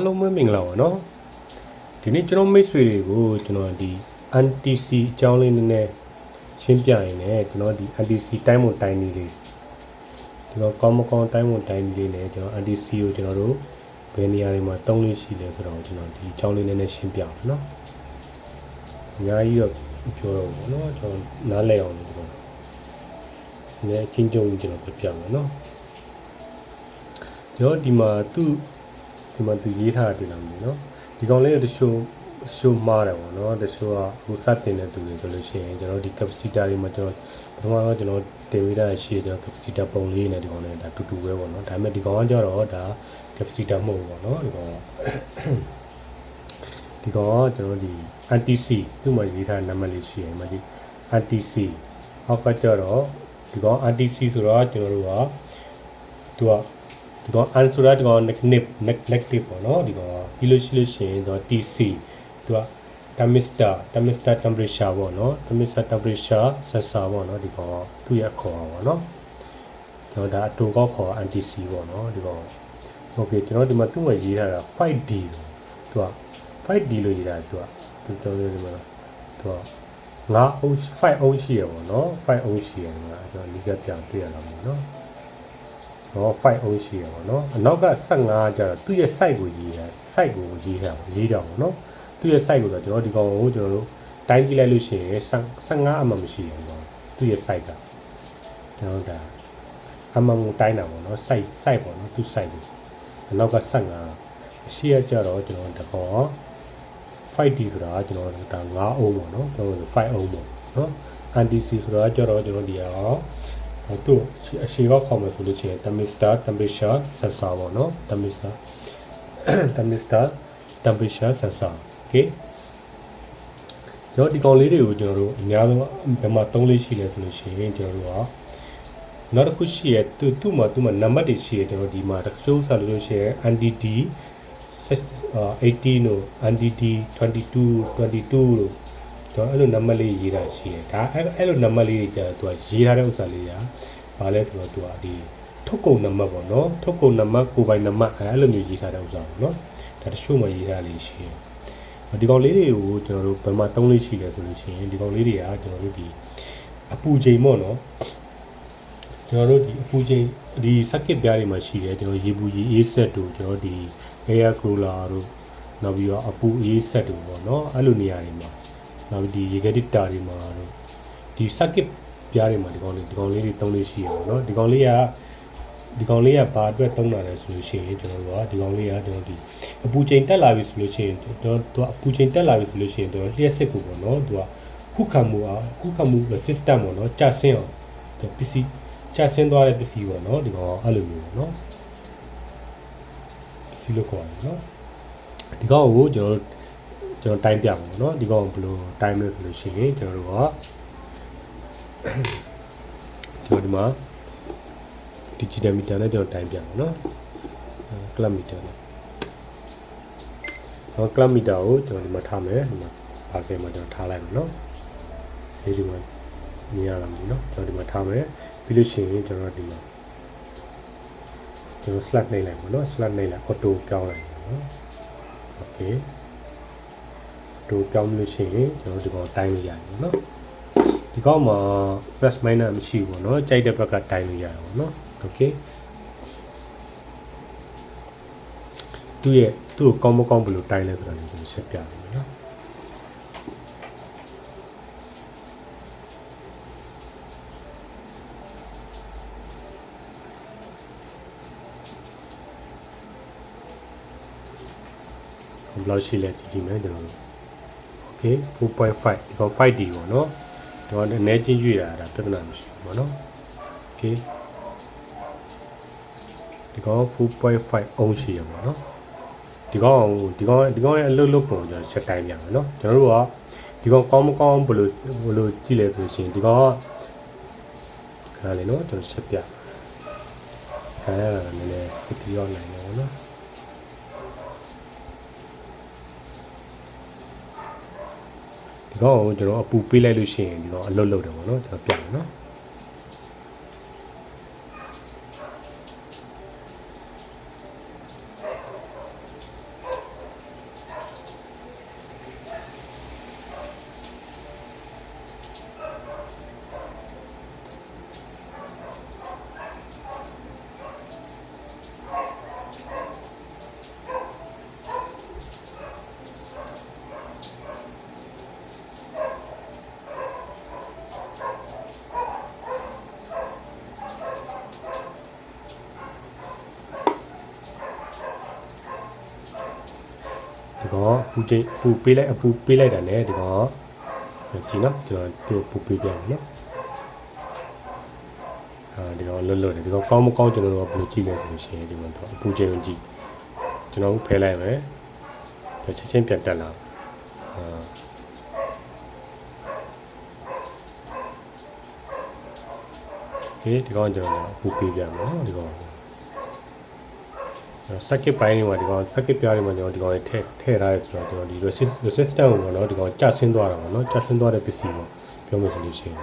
အားလုံးပဲမင်္ဂလာပါနော်ဒီနေ့ကျွန်တော်မိတ်ဆွေတွေကိုကျွန်တော်ဒီ NTC အကြောင်းလေးနည်းနည်းရှင်းပြရင်လည်းကျွန်တော်ဒီ NTC တိုင်းမွန်တိုင်းလေးလေးဒီတော့ကောင်းမကောင်းတိုင်းမွန်တိုင်းလေးနဲ့ကျွန်တော် NTC ကိုကျွန်တော်တို့ဘယ်နေရာတွေမှာတုံးလေးရှိလဲဆိုတော့ကျွန်တော်ဒီအကြောင်းလေးနည်းနည်းရှင်းပြအောင်နော်အများကြီးတော့ပြောတော့ဘူးနော်ကျွန်တော်နားလည်အောင်လို့ပြောလည်းချင်းကြုံကျွန်တော်ပြပြမယ်နော်ကျွန်တော်ဒီမှာသူ့ ဒီမှာသူရေးထားတယ်လားမသိနော်ဒီကောင်လေးတချို့ရှိုးမှားတယ်ပေါ့နော်တချို့ကဟိုစတင်တဲ့သူတွေဆိုလို့ရှိရင်ကျွန်တော်ဒီ capacitor တွေမှာကျွန်တော်ပထမတော့ကျွန်တော်တင်ပေးတာရှိတယ်ကျွန်တော် capacitor ပုံလေးနဲ့ဒီကောင်လေးဒါတူတူပဲပေါ့နော်ဒါပေမဲ့ဒီကောင်ကကြတော့ဒါ capacitor မဟုတ်ဘူးပေါ့နော်ဒီကောင်ကဒီကောင်ကကျွန်တော်ဒီ NTC သူ့မှာရေးထားတဲ့နံပါတ်လေးရှိရင်မကြည့် NTC ဟောက်ကကြတော့ဒီကောင် NTC ဆိုတော့ကျွန်တော်တို့ကသူက ဒီကောင် un ဆိုတာဒီကောင် negative negative ပေါ့နော်ဒီကောင်ပြီးလို့ရှိလို့ရှိရင်တော့ TC သူက thermistor thermistor temperature ပေါ့နော် thermistor temperature sensor ပေါ့နော်ဒီကောင်သူ့ရဲ့ခေါ်ပါပေါ့နော်ကျွန်တော်ဒါအတူကောက်ခေါ် NTC ပေါ့နော်ဒီကောင် okay ကျွန်တော်ဒီမှာသူ့မှာရေးထားတာ 5D သူက 5D လို့ရေးတာသူကသူတော်တော်ဒီမှာသူကငါအုပ်5အုပ်ရှိရပေါ့နော်5အုပ်ရှိရမှာကျွန်တော်ဒီကပြန်တွေ့ရလာမှာနော် တော့5အုပ်ရှိရပေါ့နော်အနောက်က15ကျတော့သူ့ရဲ့ site ကိုရေးတာ site ကိုရေးတာရေးတာပေါ့နော်သူ့ရဲ့ site ကိုတော့ကျွန်တော်ဒီကောင်ကိုကျွန်တော်တို့တိုင်းကြည့်လိုက်လို့ရှိရင်15အမှမရှိရဘူးပေါ့သူ့ရဲ့ site ကကျွန်တော်ဒါအမှန်ကိုတိုင်းတာပေါ့နော် site site ပေါ့နော်သူ့ site ကိုအနောက်က15အရှိရကြတော့ကျွန်တော်တကောင် 5D ဆိုတာကျွန်တော်တို့ဒါ9အုံးပေါ့နော်ကျွန်တော်တို့5အုံးပေါ့နော် NTC ဆိုတာကြတော့ကျွန်တော်ဒီရော သူ့အရှိကခေါ်မယ်ဆိုလို့ရှိရင် thermistor temperature sensor ပေါ့နော် thermistor thermistor temperature sensor okay ကျွန်တော်ဒီကောင်လေးတွေကိုကျွန်တော်တို့အများဆုံးဘယ်မှာသုံးလေးရှိလဲဆိုလို့ရှိရင်ကျွန်တော်တို့ကနောက်တစ်ခုရှိရသူ့သူ့မှာသူ့မှာနံပါတ်တွေရှိရကျွန်တော်ဒီမှာတစ်ချို့ဆိုလို့ရှိရင် NDD 18တို့ NDD 22 22တို့ ကျွန်တော်အဲ့လိုနံပါတ်လေးရေးတာရှိတယ်ဒါအဲ့အဲ့လိုနံပါတ်လေးတွေကြာသူကရေးထားတဲ့ဥစ္စာလေးကဘာလဲဆိုတော့သူကဒီထုတ်ကုန်နံပါတ်ပေါ့နော်ထုတ်ကုန်နံပါတ်ကိုပိုင်နံပါတ်အဲ့လိုမျိုးရေးထားတဲ့ဥစ္စာပေါ့နော်ဒါတချို့မှရေးထားလေးရှိတယ်ဒီကောင်လေးတွေကိုကျွန်တော်တို့ဘယ်မှာသုံးလေးရှိလဲဆိုလို့ရှိရင်ဒီကောင်လေးတွေကကျွန်တော်တို့ဒီအပူချိန်ပေါ့နော်ကျွန်တော်တို့ဒီအပူချိန်ဒီ circuit ပြားတွေမှာရှိတယ်ကျွန်တော်ရေပူရေအေးဆက်တို့ကျွန်တော်ဒီ air cooler တို့နောက်ပြီးတော့အပူအေးဆက်တို့ပေါ့နော်အဲ့လိုနေရာတွေမှာ နောက်ဒီရေကတိတာတွေမှာတို့ဒီ circuit ပြားတွေမှာဒီကောင်လေးဒီကောင်လေးတွေသုံးလေးရှိရပါတော့ဒီကောင်လေးကဒီကောင်လေးကဘာအတွက်သုံးတာလဲဆိုလို့ရှိရင်ကျွန်တော်တို့ကဒီကောင်လေးကကျွန်တော်ဒီအပူချိန်တက်လာပြီဆိုလို့ရှိရင်ကျွန်တော်တို့အပူချိန်တက်လာပြီဆိုလို့ရှိရင်တို့လျှက်စစ်ကိုပေါ့နော်သူကခုခံမှုအောင်ခုခံမှု system ပေါ့နော်ကြာဆင်းအောင်သူပစ္စည်းကြာဆင်းသွားတဲ့ပစ္စည်းပေါ့နော်ဒီကောင်အဲ့လိုမျိုးပေါ့နော်ပစ္စည်းလို့ခေါ်တယ်နော်ဒီကောင်ကိုကျွန်တော် ကျွန်တော်တိုင်းပြပါမယ်နော်ဒီကောင်ဘယ်လိုတိုင်းမလဲဆိုလို့ရှိရင်ကျွန်တော်တို့ကကျွန်တော်ဒီမှာ digital meter နဲ့ကျွန်တော်တိုင်းပြပါနော် club meter နဲ့တော့ club meter ကိုကျွန်တော်ဒီမှာထားမယ်ဒီမှာပါစင်မှာကျွန်တော်ထားလိုက်မယ်နော်ဒီဒီမှာမြင်ရလားမသိနော်ကျွန်တော်ဒီမှာထားမယ်ပြီးလို့ရှိရင်ကျွန်တော်ဒီမှာကျွန်တော် slot နှိပ်လိုက်ပါနော် slot နှိပ်လိုက် auto ပြောင်းလိုက်ပါနော် okay တို့ပြောင်းလို့ရှိရင်ကျွန်တော်ဒီကောင်တိုင်းလို့ရတယ်နော်ဒီကောင်မှာ plus minus မရှိဘူးเนาะကြိုက်တဲ့ဘက်ကတိုင်းလို့ရတယ်ပေါ့เนาะ okay သူ့ရဲ့သူ့ကိုကောင်းမကောင်းဘယ်လိုတိုင်းလဲဆိုတာလည်းကျွန်တော်ရှင်းပြမယ်နော်ဘယ်လောက်ရှိလဲကြည့်ကြည့်မယ်ကျွန်တော်တို့ okay 4.5ဒီကောင် 5D ပေါ့နော်ဒီကောင်အနေချင်းရွေ့ရတာပြဿနာမရှိဘူးပေါ့နော် okay ဒီကောင်4.5 ohm ရှိရပါတော့ဒီကောင်ဒီကောင်ဒီကောင်ရဲ့အလုပ်လုပ်ပုံကျွန်တော်ချက်တိုင်းပြမယ်နော်ကျွန်တော်တို့ကဒီကောင်ကောင်းမကောင်းဘယ်လိုဘယ်လိုကြည့်လဲဆိုရှင်ဒီကောင်ကခါလေနော်ကျွန်တော်ချက်ပြခံရတာလည်းနည်းနည်းပြီးတော့နိုင်တယ်နော် ဒီကောင်ကိုကျွန်တော်အပူပေးလိုက်လို့ရှိရင်ဒီကောင်အလုပ်လုပ်တယ်ပေါ့နော်ကျွန်တော်ပြမယ်နော် ကောင်အပူချိန်အပူပေးလိုက်အပူပေးလိုက်တာနဲ့ဒီကောင်ကြည့်နော်ကျွန်တော်သူ့ပူပေးပြမယ်နော်အာဒီကောင်လွတ်လွတ်တယ်ဒီကောင်ကောင်းမကောင်းကျွန်တော်တို့ကဘယ်လိုကြည့်လဲဆိုလို့ရှိရင်ဒီမှာတော့အပူချိန်ကိုကြည့်ကျွန်တော်ဖယ်လိုက်မယ်ဒါချက်ချင်းပြန်တက်လာအာโอเคဒီကောင်ကျွန်တော်အပူပေးပြမယ်နော်ဒီကောင် စက်ကစ်ပိုင်းတွေမှာဒီကောင်စက်ကစ်ပြားတွေမှာကျွန်တော်ဒီကောင်ထည့်ထည့်ထားရဲဆိုတော့ကျွန်တော်ဒီ resist resistance ကိုတော့ဒီကောင်ကျဆင်းသွားတာပေါ့နော်ကျဆင်းသွားတဲ့ပစ္စည်းပေါ့ပြောမယ်ဆိုလို့ရှိရင်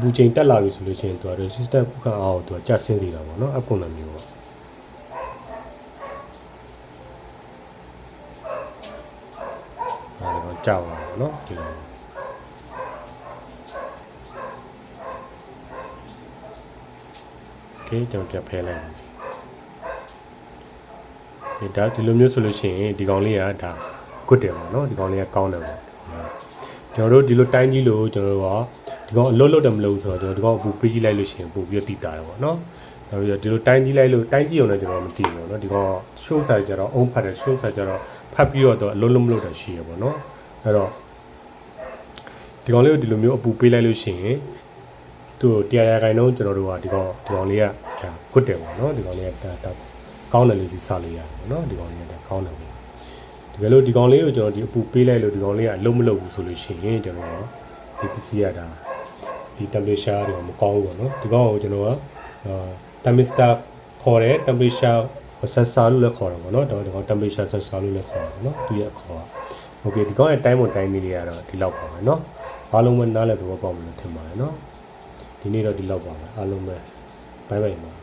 ဘူချိန်တက်လာပြီဆိုလို့ရှိရင်သူက resistance ခုခံအောင်သူကကျဆင်းနေတာပေါ့နော်အပုံစံမျိုးပေါ့အဲဒီကောင်ကြောက်လာပေါ့နော်ဒီကောင်โอเคကျွန်တော်ပြဖဲလိုက်မယ် ဒါဒီလိုမျိုးဆိုလို့ရှိရင်ဒီကောင်လေးကဒါကွတ်တယ်ပေါ့နော်ဒီကောင်လေးကကောင်းတယ်ပေါ့ကျွန်တော်တို့ဒီလိုတိုင်းကြီးလို့ကျွန်တော်တို့ကဒီကောင်အလွတ်လွတ်တယ်မလို့ဆိုတော့ကျွန်တော်ဒီကောင်အပူပေးကြည့်လိုက်လို့ရှိရင်ပို့ပြီးတည်တာတယ်ပေါ့နော်နောက်ပြီးတော့ဒီလိုတိုင်းကြီးလိုက်လို့တိုင်းကြီးအောင်လည်းကျွန်တော်မတည်ဘူးပေါ့နော်ဒီကောင် show size ကျတော့အုံးဖတ်တယ် show size ကျတော့ဖတ်ပြီးတော့အလွတ်လွတ်မလို့တော့ရှိရပေါ့နော်အဲ့တော့ဒီကောင်လေးကိုဒီလိုမျိုးအပူပေးလိုက်လို့ရှိရင်သူ့တရားရခိုင်တော့ကျွန်တော်တို့ကဒီကောင်ဒီကောင်လေးကဒါကွတ်တယ်ပေါ့နော်ဒီကောင်လေးကဒါ ကောင်းတယ်လို့ဒီစလို့ရတယ်ပေါ့နော်ဒီကောင်လေးကကောင်းတယ်ပေါ့တကယ်လို့ဒီကောင်လေးကိုကျွန်တော်ဒီအပူပေးလိုက်လို့ဒီကောင်လေးကအလုံးမလုံးဘူးဆိုလို့ရှိရင်ကျွန်တော်ဒီပစ္စည်းရတာဒီ temperature တွေမကောင်းဘူးပေါ့နော်ဒီကောင်ကိုကျွန်တော်ကအာ thermistor ခေါ်တယ် temperature sensor လို့လည်းခေါ်တယ်ပေါ့နော်ဒါဒီကောင် temperature sensor လို့လည်းခေါ်တယ်ပေါ့နော်သူရဲ့အခေါ်က okay ဒီကောင်ရဲ့ time on time လေးတွေကတော့ဒီလောက်ပါမယ်နော်အားလုံးပဲနားလည်သဘောပေါက်မယ်လို့ထင်ပါတယ်နော်ဒီနေ့တော့ဒီလောက်ပါပဲအားလုံးပဲဘိုင်ဘိုင်ပါ